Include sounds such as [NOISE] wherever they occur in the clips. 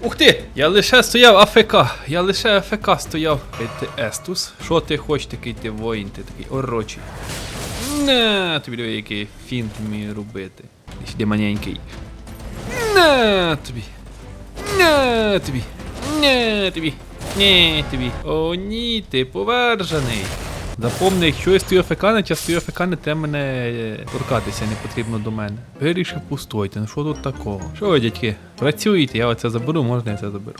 Ух ти! Я лише стояв АФК. Я лише АФК стояв. Ти Естус. Що ти хочеш такий ти воїн, ти такий орочий. Не, тобі диви, який фінт вміє робити. Ти Сюди маненький. Не тобі. Не тобі. Не тобі. Не тобі. О, ні, ти повержений. Запомни, якщо я стою на час стою АФК, те мене е, торкатися, не потрібно до мене. Вирішив пустойте, ну що тут такого? Що ви, дядьки, працюєте, я оце заберу, можна я це заберу.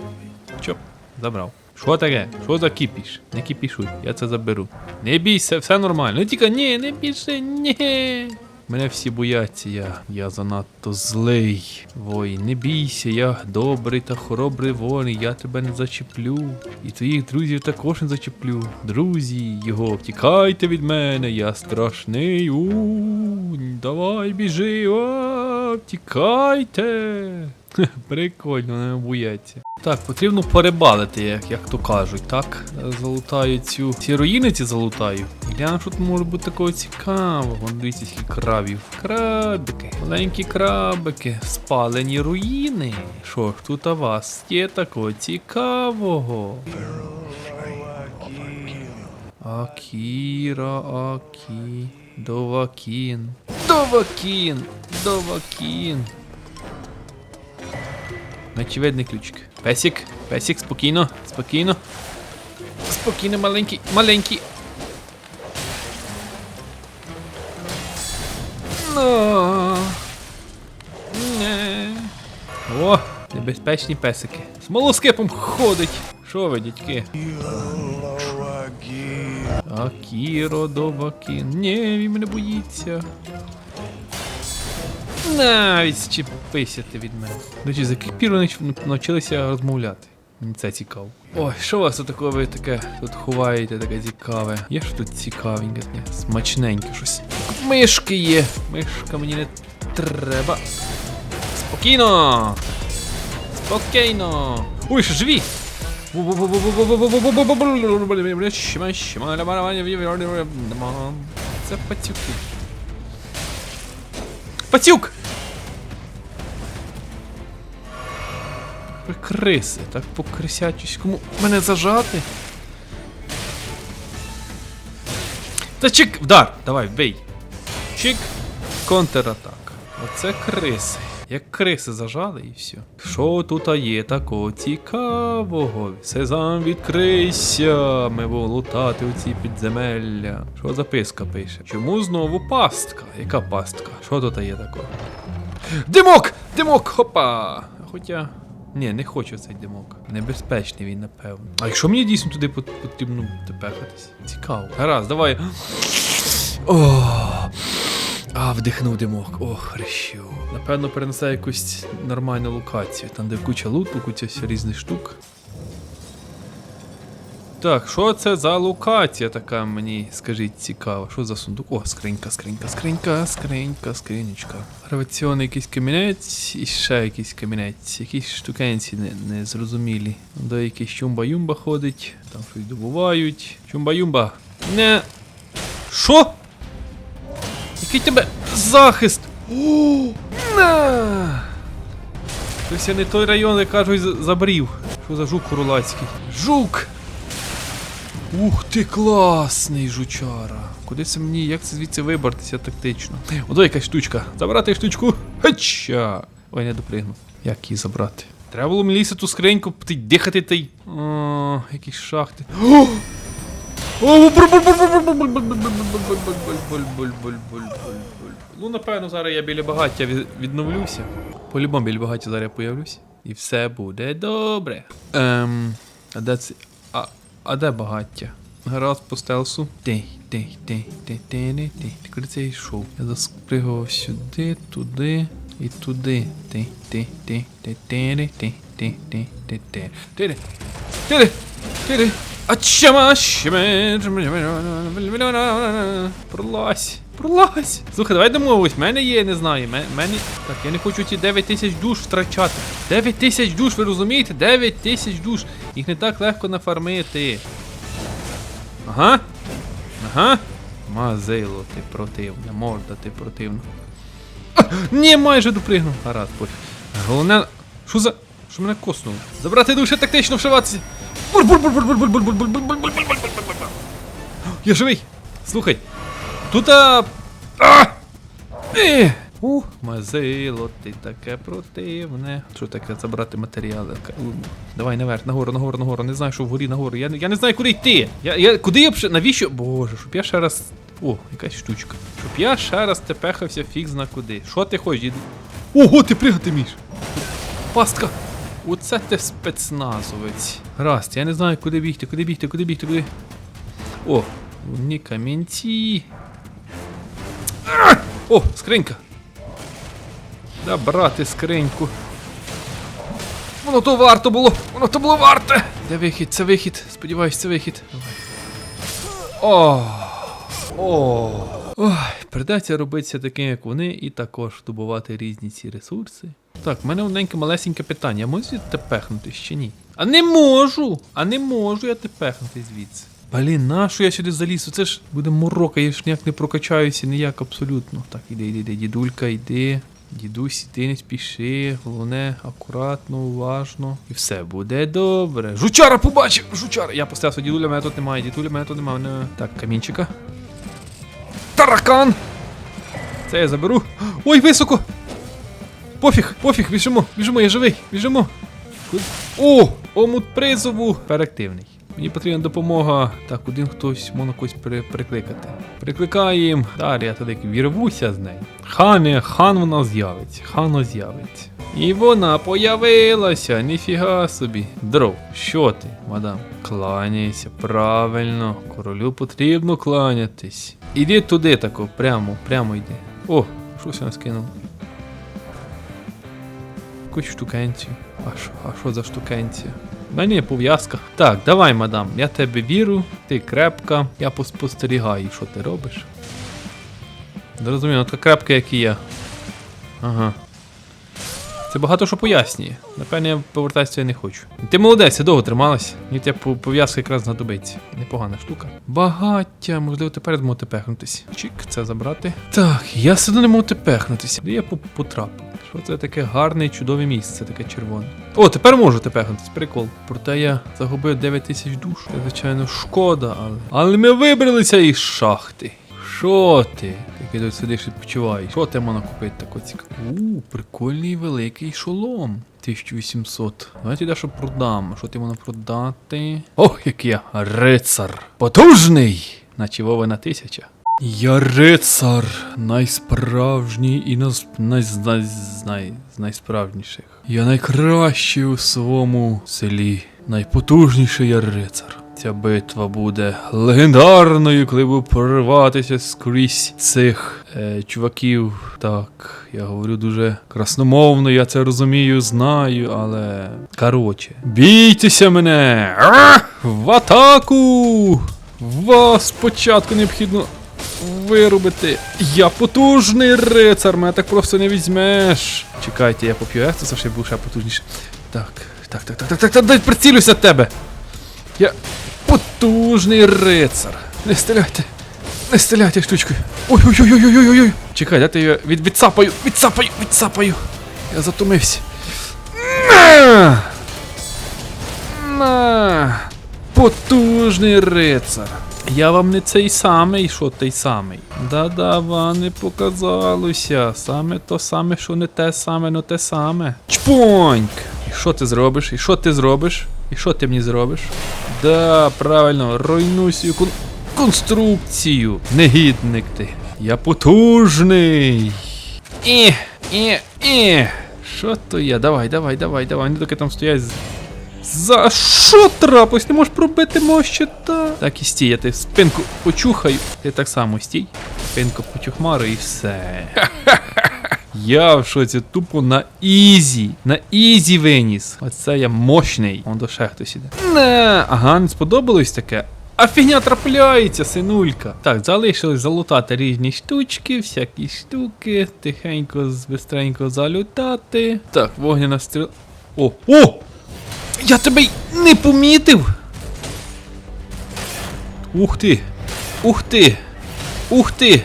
Чоп, забрав. Що таке? Що за кіпіш? Не кіпішуй, я це заберу. Не бійся, все нормально. Ну тільки ні, не більше, ні. Мене всі бояться, я, я занадто злий. Вой, не бійся, я добрий та хоробрий воїн, я тебе не зачеплю. І твоїх друзів також не зачеплю. Друзі, його, втікайте від мене, я страшний. У, давай біжи, а, втікайте. [LAUGHS] Прикольно, не бояться. Так, потрібно порибалити, як, як то кажуть, так? Залутаю цю. Ці руїни ці залутаю. Гляну, що тут може бути такого цікавого. Дивіться, скільки крабів. Крабики. Маленькі крабики. Спалені руїни. Що ж, тут у вас є такого цікавого. Акіра, Акі. Довакін. Довакін! Довакін. Очевидний ключик. Песік, песік, спокійно, спокійно. Спокійно, маленький, маленький. Ну. Не. О, небезпечні песики. З молоскипом ходить. Що ви, дядьки? Акіро Довакін. Ні, він мене боїться. Навіть зчепися ти від мене. До речі, за яких пір вони навчилися розмовляти? Мені це цікаво. Ой, що у вас тут такое ви таке тут ховаєте, таке цікаве? Є ж тут цікавеньке, смачненьке щось. Мишки є. Мишка мені не треба. Спокійно! Спокійно! Ой, що живі! Це пацюки. Пацюк! Ви так по крисячуському мене зажати. Та чик! Вдар! Давай, бей! Чик! Контратака. Оце криси. Як криси зажали і все. Що тут є такого цікавого? Сезам відкрийся! Ми будемо лутати у ці підземелля. Що записка пише? Чому знову пастка? Яка пастка? Що тут є такого? Димок! Димок! Хопа! Хоча. Ні, не хочу цей димок. Небезпечний він, напевно. А якщо мені дійсно туди потрібно тепехатись? Цікаво. Гаразд, давай. О, а, вдихнув димок. О, хрещу. Напевно, перенесе якусь нормальну локацію, там, де куча луту, куча різних штук. Так, що це за локація така мені, скажіть, цікаво. Що за сундук? О, скринька, скринька, скринька, скринька, скринючка. Граваційний якийсь камінець і ще якийсь камінець. Якісь штукенці не, незрозумілі. Де якийсь чумба-юмба ходить, там щось добувають. Чумба-юмба. Не. Що? Який тебе захист? О, на! Ось я не той район, як кажуть, забрів. Що за жук курулацький? Жук! Ух ти, класний жучара. Куди це мені, як це звідси вибратися тактично? Ото якась штучка. Забрати штучку. Хача! Ой, не допригнув. Як її забрати? Треба було мені лізти ту скриньку, ти дихати та й. О, якісь шахти. О! Ну, напевно, зараз я біля багаття відновлюся. По-любому біля багаття зараз я появлюсь. І все буде добре. Ем. А де це. А, а де багаття? Гаразд по стелсу. Ти, ти, ти, ти, ти, ти, ти. Ти куди це йшов? Я заспригував сюди, туди і туди. Ти, ти, ти, ти, ти, ти, ти, ти, ти, ти, ти, ти, ти, ти, ти. Щеме, Пролазь. Пролазь. Слухай, давай домовимось. В мене є, не знаю. мене... Так, я не хочу ці 9 тисяч душ втрачати. 9 тисяч душ, ви розумієте? 9 тисяч душ. Їх не так легко нафармити. Ага. Ага. Мазило, ти противне. Морда, ти противна. Ні, майже допригнув. Гаразд, пофіг. Головне... Що за... Що мене коснуло? Забрати душі тактично вшиватися. Я живий! Слухай! Тут а... а! Е. Ух, мазило, ти таке противне. Що таке забрати матеріали? Давай наверх, нагору, нагору, нагору. Не знаю, що вгорі, нагору. Я я не знаю, куди йти. Я, я, Куди я б ще? навіщо? Боже, щоб я ще раз. О, якась штучка. Щоб я ще раз тепехався фіг зна куди. Що ти хочеш? Ого, ти пригати міш! Пастка! Оце ти спецназовець. Гаразд, я не знаю, куди бігти, куди бігти, куди бігти, куди. О, ні камінці. О, скринька. Да, брати скриньку. Воно то варто було! Воно то було варте! Де вихід? Це вихід. Сподіваюсь, це вихід. Давай. О! О! Ой, придеться робитися таким, як вони, і також добувати різні ці ресурси. Так, в мене одненьке малесеньке питання. Я можу звідти пехнутись чи ні? А не можу! А не можу я тепехнути звідси. Блін, нащо я сюди заліз? Це ж буде морока, я ж ніяк не прокачаюся, ніяк абсолютно. Так, іди, іди, іди, дідулька, йди. Дідусь, іди, не спіши, головне, акуратно, уважно. І все буде добре. Жучара побачив! Жучара! Я поставився, дідуля мене тут немає, дідуля мене тут немає. Так, камінчика. Таракан! Це я заберу. Ой, високо! Пофіг, пофіг, біжимо, біжимо, я живий, біжимо. О! Омут призову! Перективний. Мені потрібна допомога. Так, один хтось можна когось пере- перекликати. Перекликаємо. Далі я туди вірвуся з нею. Хане, хан вона з'явиться. Хано з'явиться. І вона появилася, ніфіга собі. Дров, що ти, мадам? Кланяйся, правильно. Королю потрібно кланятись. Іди туди тако, прямо, прямо йди. О, щось я скинув. Якусь штукенцію. А що, а що за штукенція? Мене є пов'язка. Так, давай, мадам, я тебе вірю, ти крепка, я поспостерігаю, що ти робиш. Зрозуміло, така крепка, як і я. Ага. Це багато що пояснює. Напевне, я повертатися не хочу. Ти молодець, я довго трималась. Мені тебе пов- пов'язка якраз знадобиться. Непогана штука. Багаття, можливо, тепер зможу тепехнутись. Чик, це забрати. Так, я все не можу тепехнутися. Де я потрапив? Що це таке гарне і чудове місце, таке червоне. О, тепер можу тепехнутись, прикол. Проте я загубив 9 тисяч душ. Це, звичайно, шкода, але. Але ми вибралися із шахти. Що ти? Ти тут сидиш відпочиваєш. Що ти можна купити тако цікаво? У, прикольний великий шолом. 1800. Давайте я що продам. Що ти можна продати? Ох, який я рицар. Потужний! Наче Вовина тисяча. Я рицар, найсправжній і наз... най... най... най... найсправжніших. Я найкращий у своєму селі. Найпотужніший я рицар. Ця битва буде легендарною, коли буду прориватися скрізь цих е, чуваків. Так, я говорю дуже красномовно, я це розумію, знаю, але. Короче, бійтеся мене! А! В атаку! Вас спочатку необхідно вирубити. Я потужний рицар, мене так просто не візьмеш. Чекайте, я поп'ю ектоса, ще був ще потужніше. Так, так, так, так, так, так, так, дай прицілюся тебе. Я потужний рицар. Не стріляйте. Не стріляйте штучкою. Ой-ой-ой-ой-ой-ой-ой. Чекай, я тебе від, відцапаю, відцапаю, відцапаю. Я затумився. На! На! Потужний рицар. Я вам не цей самий, що той самий. Да-да, вам не показалося. Саме то саме, що не те саме, но те саме. Чпоньк! Що ти зробиш? І що ти зробиш? І що ти мені зробиш? Да, правильно, руйнуй свою кон- конструкцію. Негідник ти. Я потужний. І, і, і. Що то я? Давай, давай, давай, давай. Не доки там стоять. За що трапилось? Не можеш пробити мого щита? Так і стій, я ти спинку почухаю. Ти так само стій. Спинку почухмару і все. Я в шоці тупо на ізі. На ізі виніс. Оце я мощний. Он до ще хтось. Не, ага, не сподобалось таке. А фігня трапляється, синулька. Так, залишилось залутати різні штучки, всякі штуки. Тихенько, бистренько залютати. Так, вогняна стріла. О! О! Я тебе й не помітив! Ух ти! Ух ти! Ух ти!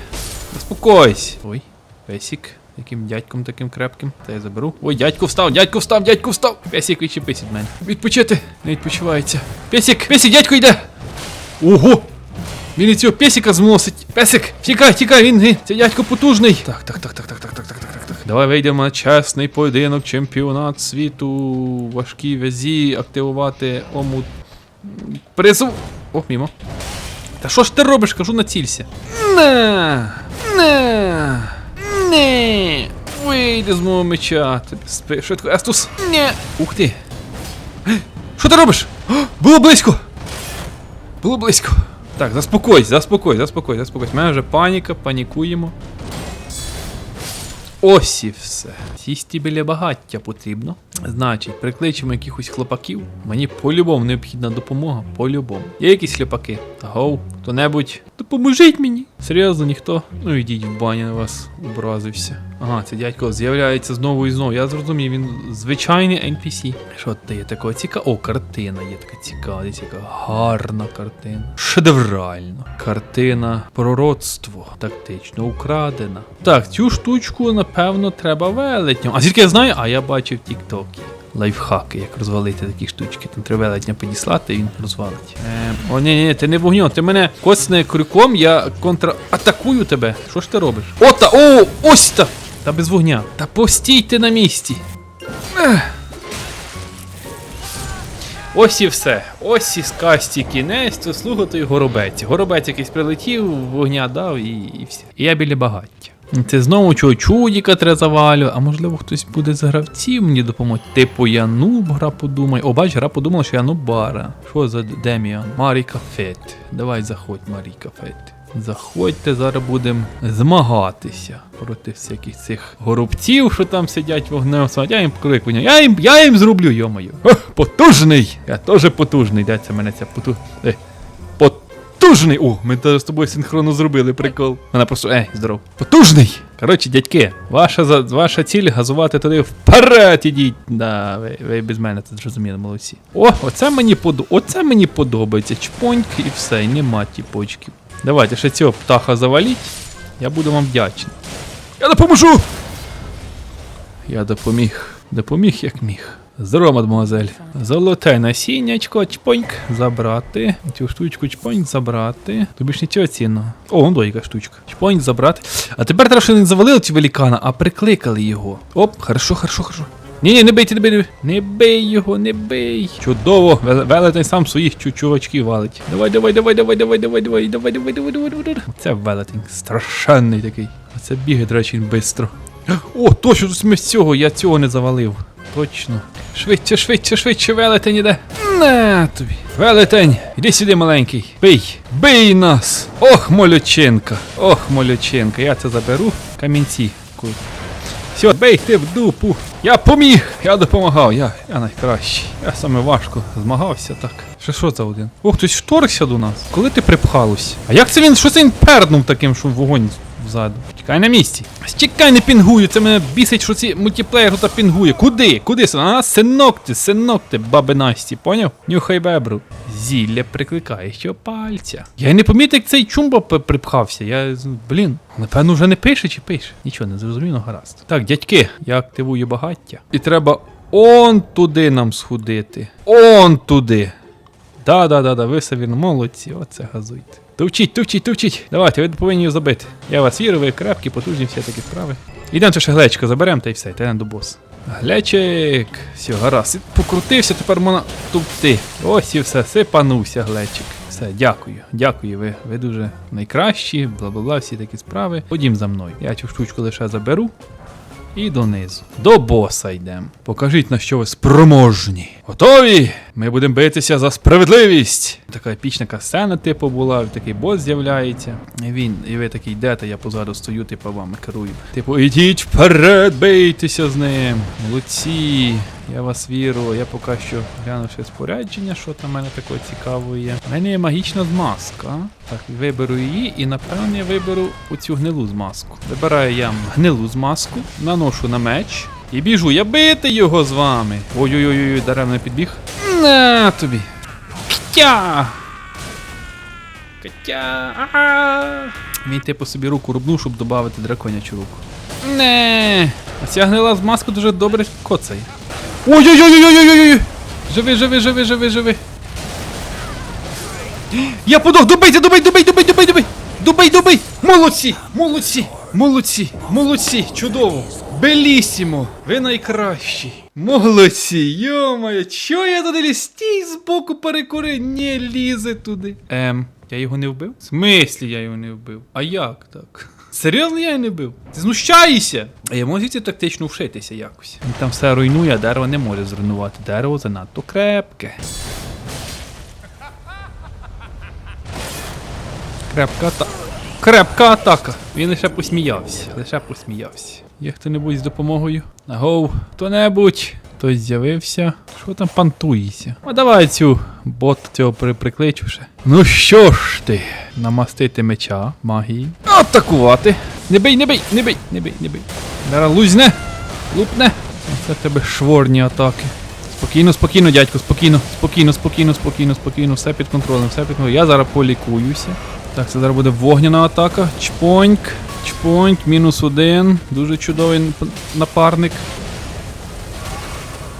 Заспокойся! Ой, песик. Яким дядьком таким крепким. Та я заберу. Ой, дядько встав, дядько встав, дядько встав. Песик відчепись від мене. Відпочити. Не відпочивається. Песик, песик, дядько йде. Ого! Він і цього песика змусить. Песик, тікай, тікай, він, він, це дядько потужний. Так, так, так, так, так, так, так, так, так, так. Давай вийдемо на чесний поєдинок, чемпіонат світу, важкій вязі, активувати омут. Призов. О, мімо. Та що ж ти робиш? Кажу, націлься. Не! Не! Не! Вийди з мого меча. Ти спи швидко. Естус. Не! Ух ти! Що ти робиш? Було близько! Було близько. Так, заспокойся, заспокой, заспокой, заспокойся. У мене вже паніка, панікуємо. Ось і все. Сісті біля багаття потрібно. Значить, прикличемо якихось хлопаків. Мені по-любому необхідна допомога. По-любому. Є якісь хлопаки? Гоу, хто-небудь. Допоможіть мені. Серйозно, ніхто? Ну йдіть в баню на вас образився. Ага, це дядько з'являється знову і знову. Я зрозумів, він звичайний NPC. Що це є такого цікавого? О, картина є така цікава, яка гарна картина. Шедевральна. Картина пророцтво. Тактично украдена. Так, цю штучку, напевно, треба велетням. А звідки я знаю? А я бачив в Тіктокі. Лайфхаки, як розвалити такі штучки. Там треба велетня підіслати, і він розвалить. Е, о, ні, ні, ти не вогньо, ти мене коцне крюком, я контратакую тебе. Що ж ти робиш? О, та, о, ось та! Та без вогня. Та постійте на місці. Ось і все. Ось і сказці кінець, то слухати горобець. Горобець якийсь прилетів, вогня дав і, і все. І я біля багаття. Це знову чого чудіка треба завалю, а можливо хтось буде з гравців мені допомогти. Типу я нуб, гра подумай. О, бач, гра подумала, що я нубара. Що за Деміан? Маріка Фет. Давай заходь, Маріка Фет. Заходьте, зараз будемо змагатися проти всяких цих горобців, що там сидять вогнем. Я їм крикну. Я їм, я їм зроблю, йомаю. Потужний! Я теж потужний. Де мене ця поту... Е, Потужний! О, ми зараз з тобою синхронно зробили прикол. Вона просто, ей, здоров. Потужний! Коротше, дядьки, ваша, ваша ціль газувати туди вперед ідіть. Да, ви, ви без мене це зрозуміли, молодці. О, оце мені подо... оце мені подобається. Чпоньк і все, нема тіпочків. Давайте ще цього птаха заваліть. Я буду вам вдячний. Я допоможу! Я допоміг. Допоміг як міг. Здорово, мадемуазель. Золоте насіннячко, чпоньк, забрати. Цю штучку чпоньк забрати. Тобі ж нічого цінного. О, вон яка штучка. Чпоньк забрати. А тепер треба, не завалили ці велікана, а прикликали його. Оп, хорошо, хорошо, хорошо. Ні, ні, не бийте, не бий, не бий. Не його, не бий. Чудово, велетень сам своїх чу- чувачків валить. Давай, давай, давай, давай, давай, давай, давай, давай, давай, давай, давай, давай, давай. Це велетень, страшенний такий. А це бігає, до речі, бистро. О, точно ми з цього, я цього не завалив. Точно. Швидше, швидше, швидше, велетень іде. На тобі. Велетень, іди сюди, маленький. Бий! Бий нас! Ох, молючинка! Ох, молючинка, я це заберу. Камінці. Все, бей ти в дупу. Я поміг, я допомагав, я, я найкращий. Я саме важко змагався так. Що що за один? Ох, хтось вторгся до нас. Коли ти припхалось? А як це він? Що це він пернув таким, що вогонь ззаду? Чекай на місці. Чекай, не пінгую, це мене бісить, що ці мультиплеєр тут пінгує. Куди? Куди? А, синок ти, синок ти, баби Насті, поняв? Нюхай бебру. Зілля прикликає що пальця. Я й не помітив, як цей чумба припхався. Я, блін, напевно, вже не пише чи пише. Нічого, не зрозуміло, гаразд. Так, дядьки, я активую багаття. І треба он туди нам сходити. Он туди. Да, да, ви все вірно, молодці, оце газуйте. Товчіть, товчіть, товчіть. Давайте, ви повинні його забити. Я вас вірю, ви крепкі, потужні, всі такі справи. Ідемо ще глечика заберемо та й все, та йдемо до босса. Глечик. Все, гаразд. Покрутився, тепер можна тупти. Ось і все, сипанувся глечик. Все, дякую, дякую. Ви, ви дуже найкращі, бла-бла-бла, всі такі справи. Ходім за мною. Я цю штучку лише заберу. І донизу. До боса йдемо. Покажіть, на що ви спроможні. Готові? Ми будемо битися за справедливість. Така епічна сцена, типу, була, такий бос з'являється. Він, і ви такий йдете, я позаду стою, типу, вами керую. Типу, ідіть вперед, бийтеся з ним. Молодці. Я вас вірю, я поки що гляну ще спорядження, що там мене такого цікавого є. У мене є магічна змазка. Так, виберу її і напевно я виберу оцю гнилу змазку. Вибираю я гнилу змазку, наношу на меч і біжу. Я бити його з вами. Ой-ой-ой, даремно підбіг. На тобі. Ктя! Ага! Він типу собі руку рубнув, щоб додати драконячу руку. Не. А ця гнила з маску дуже добре коцає. Ой-ой-ой-ой-ой-ой-ой! Живи, живи, живи, живи, живи. Я подох, добийте, добий, добий, добий, добий, добий! Добий, добий! Молодці! Молодці! Молодці! Молодці! Чудово! Белісімо! Ви найкращі! Молодці! Йомаю, чо я туди ліз? Стій збоку перекури, не лізе туди. Ем, я його не вбив? В смислі я його не вбив? А як так? Серйозно я не вбив? Ти знущаєшся? А я можу звідси тактично вшитися якось. Він там все руйнує, а дерево не може зруйнувати. Дерево занадто крепке. Крепка атака. Крепка атака. Він лише посміявся. Лише посміявся. Є хто-небудь з допомогою? Агов, хто-небудь. Хтось з'явився. Що там пантується? А давай цю бот цього прикличу ще. Ну що ж ти? Намастити меча, магії. Атакувати! Не бий, не бий, не бий, не бий, не бий. Зараз лузне, лупне. Це тебе шворні атаки. Спокійно, спокійно, дядько, спокійно, спокійно, спокійно, спокійно, спокійно, все під контролем, все під контролем. Я зараз полікуюся. Так, це зараз буде вогняна атака. Чпоньк, чпоньк, мінус один. Дуже чудовий напарник.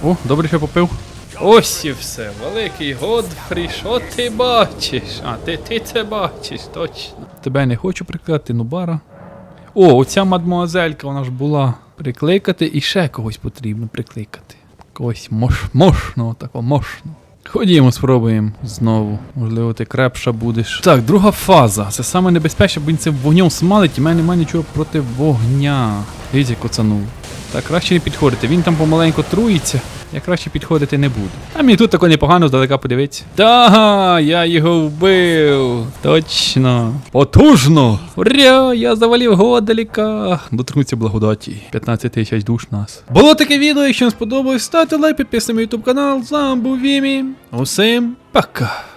О, добре, що попив. Ось і все, великий Годфрі, що ти бачиш? А, ти, ти це бачиш, точно. Тебе не хочу прикликати, Нубара. О, оця мадмуазелька, вона ж була. Прикликати і ще когось потрібно прикликати. Когось мош, мощного, такого мощного. Ходімо, спробуємо знову. Можливо, ти крепша будеш. Так, друга фаза. Це саме небезпечне, бо він цим вогнем смалить, і в мене немає нічого проти вогня. Дивіться, коцанув. Так, краще не підходити. Він там помаленько труїться. Я краще підходити не буду. А мені тут тако непогано здалека подивитися. Та, я його вбив. Точно. Потужно. Ура, я завалив Годаліка. Доторкнуться благодаті. 15 тисяч душ нас. Було таке відео, якщо вам сподобалось, ставте лайк, підписуйтесь на YouTube канал. З вами був Вімі. Усім пока.